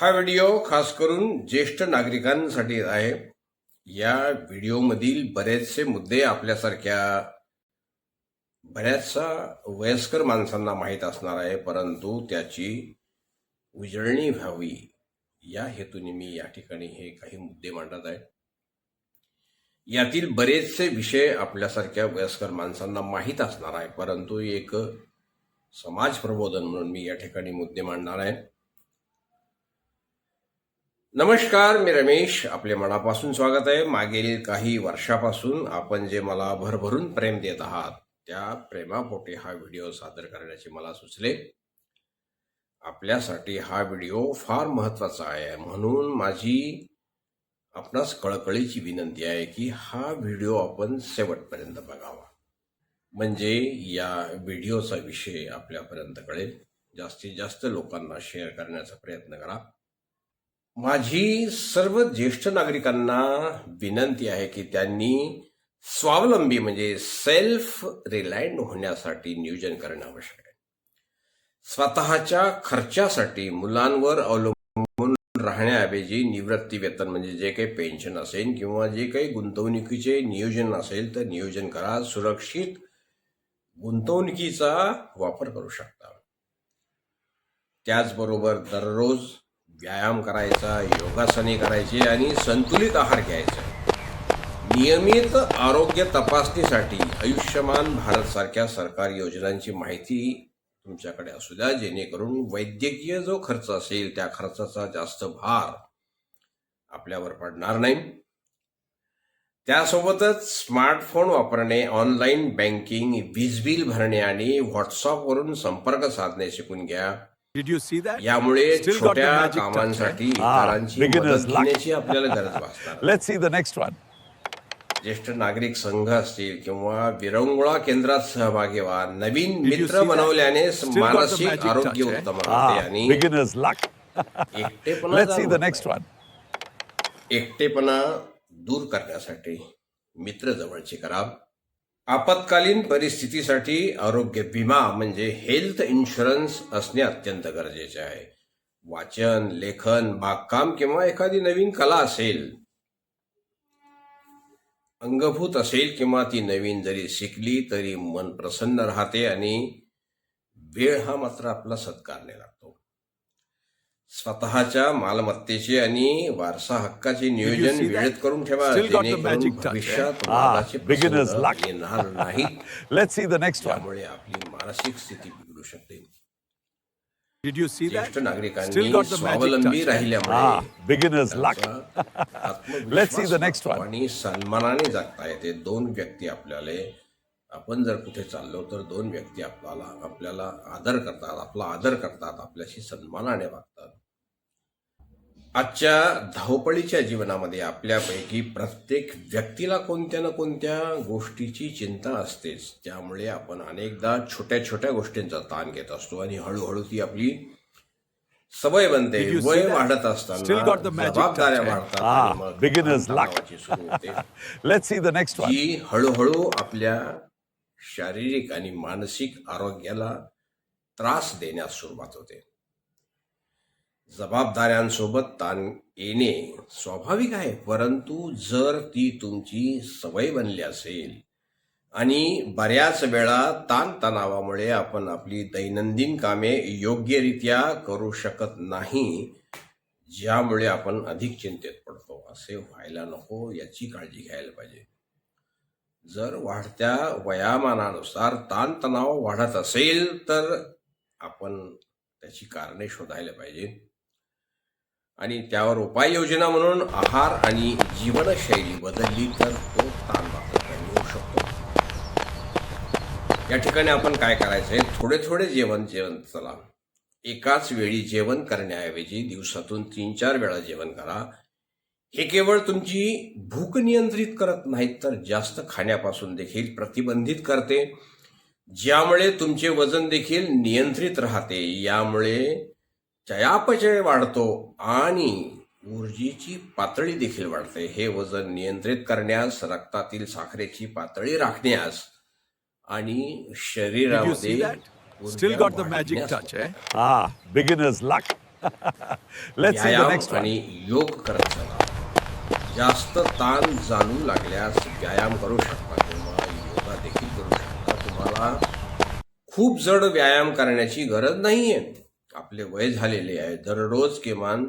हा व्हिडिओ खास करून ज्येष्ठ नागरिकांसाठी आहे. या व्हिडिओमधील बरेचसे मुद्दे आपल्यासारख्या बऱ्याचशा वयस्कर माणसांना माहीत असणार आहे परंतु त्याची उजळणी व्हावी या हेतूने मी या ठिकाणी हे काही मुद्दे मांडत आहे. यातील बरेचसे विषय आपल्यासारख्या वयस्कर माणसांना माहीत असणार आहे परंतु एक समाज प्रबोधन म्हणून मी या ठिकाणी मुद्दे मांडणार आहे. नमस्कार मी रमेश. आपले मनापासून स्वागत आहे. मागील काही वर्षापासून आपण जे मला भरभरून प्रेम देत आहात त्या प्रेमापोटी हा व्हिडिओ सादर करण्याचे मला सुचले. आपल्यासाठी हा व्हिडिओ फार महत्त्वाचा आहे. म्हणून माझी आपणास कळकळीची विनंती आहे की हा व्हिडिओ आपण शेवटपर्यंत बघावा. म्हणजे या व्हिडिओचा विषय आपल्यापर्यंत कळेल. जास्तीत जास्त लोकांना शेअर करण्याचा प्रयत्न करा. माझी सर्व ज्येष्ठ नागरिकांना विनंती आहे की त्यांनी स्वावलंबी म्हणजे सेल्फ रिलायंट होण्यासाठी नियोजन करणे आवश्यक आहे. स्वतःच्या खर्चासाठी मुलांवर अवलंबून राहण्याऐवजी निवृत्ती वेतन म्हणजे जे काही पेन्शन असेल किंवा जे काही गुंतवणुकीचे नियोजन असेल तर नियोजन करा. सुरक्षित गुंतवणुकीचा वापर करू शकता. त्याचबरोबर दररोज व्यायाम करायचा योगासने करायची आणि संतुलित आहार घ्यायचा. नियमित आरोग्य तपासणीसाठी आयुष्यमान भारतसारख्या सरकारी योजनांची माहिती तुमच्याकडे असू द्या जेणेकरून वैद्यकीय जो खर्च असेल त्या खर्चाचा जास्त भार आपल्यावर पडणार नाही. त्यासोबतच स्मार्टफोन वापरणे ऑनलाईन बँकिंग वीज बिल भरणे आणि व्हॉट्सअपवरून संपर्क साधणे शिकून घ्या. यामुळे छोट्या कामांसाठी गरज भासणार. सी द नेक्स्ट वन ज्येष्ठ नागरिक संघ असतील किंवा विरंगुळा केंद्रात सहभागी व्हा. नवीन मित्र बनवल्याने मानसिक आरोग्य उत्तम एकटेपणा दूर करण्यासाठी मित्र जवळचे करा. आपत्कालीन परिस्थितीसाठी आरोग्य विमा म्हणजे हेल्थ इन्शुरन्स असणे अत्यंत गरजेचे आहे. वाचन लेखन बागकाम किंवा एखादी नवीन कला असेल अंगभूत असेल किंवा ती नवीन जरी शिकली तरी मन प्रसन्न राहते आणि वेळ हा मात्र आपला सत्कारणे लागतो. स्वतःच्या मालमत्तेचे आणि वारसा हक्काचे नियोजन? वेळेत करून ठेवा जेणेकरून भविष्यात? वादाचे Ah, प्रसंग. येणार नाही next one. त्यामुळे आपली मानसिक स्थिती बिघडू शकते Did you see that? ज्येष्ठ Still नागरिकांनी got the magic स्वावलंबी touch. राहिल्यामुळे Ah, beginner's luck. Let's see the next one. आणि सन्मानाने जगता येते दोन व्यक्ती आपल्याला आपण जर कुठे चाललो तर दोन व्यक्ती आपल्याला आपल्याला आदर करतात आपला आदर करतात आपल्याशी सन्मानाने वागतात आजच्या धावपळीच्या जीवनामध्ये आपल्यापैकी प्रत्येक व्यक्तीला कोणत्या ना कोणत्या गोष्टीची चिंता असतेच त्यामुळे आपण अनेकदा छोट्या छोट्या गोष्टींचा ताण घेत असतो आणि हळूहळू ती आपली सवय बनते वय? वाढत असताना जबाबदाऱ्या? वाढतात Ah, one. जी हळूहळू आपल्या शारीरिक आणि मानसिक आरोग्याला त्रास देण्यास सुरुवात होते जबाबदाऱ्यांसोबत ताण येणे स्वाभाविक आहे परंतु जर ती तुमची सवय बनली असेल आणि बऱ्याच वेळा ताणतणावामुळे आपण आपली दैनंदिन कामे योग्यरित्या करू शकत नाही ज्यामुळे आपण अधिक चिंतेत पडतो. असे व्हायला नको याची काळजी घ्यायला पाहिजे. जर वाढत्या वयामानानुसार ताणतणाव वाढत असेल तर आपण त्याची कारणे शोधायला पाहिजे. आणि त्यावर उपाययोजना म्हणून आहार आणि जीवनशैली बदलली तर तो ताण मात्र कमी होऊ शकतो. या ठिकाणी आपण काय करायचंय? थोडे थोडे जेवण जेवण चला. एकाच वेळी जेवण करण्याऐवजी दिवसातून तीन चार वेळा जेवण करा. हे केवळ तुमची भूक नियंत्रित करत नाहीत तर जास्त खाण्यापासून देखील प्रतिबंधित करते. ज्यामुळे तुमचे वजन देखील नियंत्रित राहते. यामुळे चयापचय वाढतो आणि ऊर्जेची पातळी देखील वाढते हे वजन नियंत्रित करण्यास रक्तातील साखरेची पातळी राखण्यास आणि शरीरामध्ये? Still got the magic touch, eh? Ah, beginner's luck. Let's see the व्यायाम next one. आणि योग करत चला जास्त ताण जाणू लागल्यास व्यायाम करू शकता किंवा योगा देखील करू शकता तुम्हाला खूप जड व्यायाम करण्याची गरज नाहीये आपले वय झालेले आहे दररोज किमान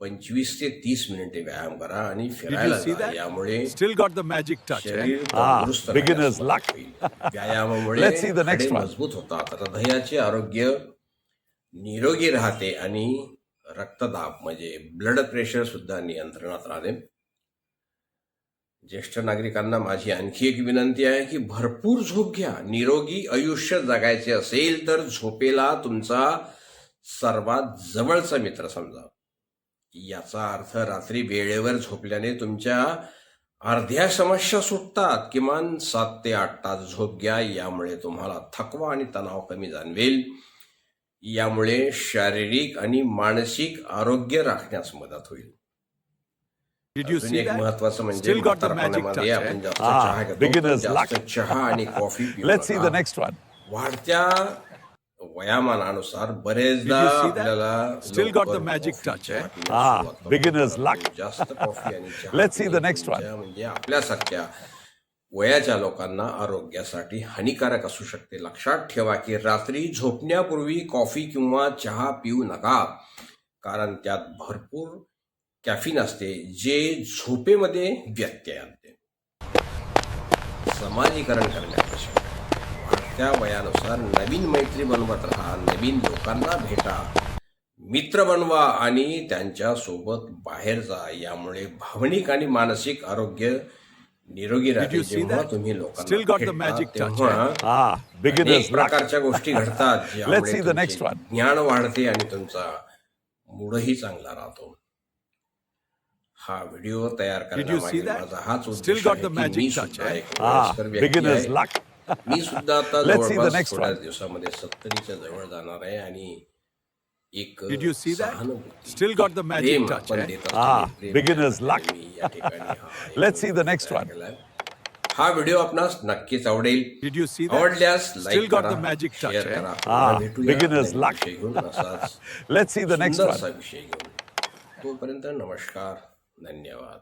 पंचवीस ते तीस मिनिटे व्यायाम करा आणि फिरायला जा? यामुळे Still got the magic touch. Eh? शरीर तंदुरुस्त beginner's राहण्यास luck. मदत होईल. व्यायामामुळे Let's see the next हाडे one. मजबूत होतात हृदयाचे आरोग्य निरोगी राहते आणि रक्तदाब म्हणजे ब्लड प्रेशर सुद्धा नियंत्रणात राहते ज्येष्ठ नागरिकांना माझी आणखी एक विनंती आहे की भरपूर झोप घ्या निरोगी आयुष्य जगायचे असेल तर झोपेला तुमचा सर्वात जवळचा मित्र समजा याचा अर्थ रात्री वेळेवर झोपल्याने तुमच्या अर्ध्या समस्या सुटतात किमान सात ते आठ तास झोप घ्या यामुळे तुम्हाला थकवा आणि तणाव कमी जाणवेल यामुळे शारीरिक आणि मानसिक आरोग्य राखण्यास मदत होईल? महत्वाचं म्हणजे. आपण eh? जास्त Ah, चहा आणि कॉफी. वाढत्या वयामानानुसार बरेचदा? आपल्याला चहा eh? पिण्यास Ah, सुरुवात करतो. beginner's luck. जास्त कॉफी आणि चहा. तुमच्या म्हणजे आपल्यासारख्या वयाच्या लोकांना आरोग्यासाठी हानिकारक असू शकते लक्षात ठेवा की रात्री झोपण्यापूर्वी कॉफी किंवा चहा पिऊ नका कारण त्यात भरपूर कॅफिन असते जे झोपेमध्ये व्यत्यय आणते समाजीकरण करणे वाढत्या वयानुसार नवीन मैत्री बनवत राहा नवीन लोकांना भेटा मित्र बनवा आणि त्यांच्यासोबत बाहेर जा यामुळे भावनिक आणि मानसिक आरोग्य निरोगी राहते जेव्हा? तुम्ही लोकांना? Ah. प्रकारच्या गोष्टी घडतात ज्यामुळे. ज्ञान वाढते आणि तुमचा मूडही चांगला राहतो हा व्हिडिओ तयार करण्यामागे? माझा हाच उद्देश आहे की मी सुद्धा eh? एक Ah, वयस्कर व्यक्ती आहे. मी सुद्धा आता जवळपास थोड्याच दिवसामध्ये सत्तरीच्या जवळ जाणार आहे आणि एक still got the magic touch beginners luck let's see the next one हा व्हिडिओ आपणास नक्कीच आवडेल. डिड यू सी आवडल्यास still got the magic touch हा beginners luck let's see the next one तोपर्यंत नमस्कार धन्यवाद.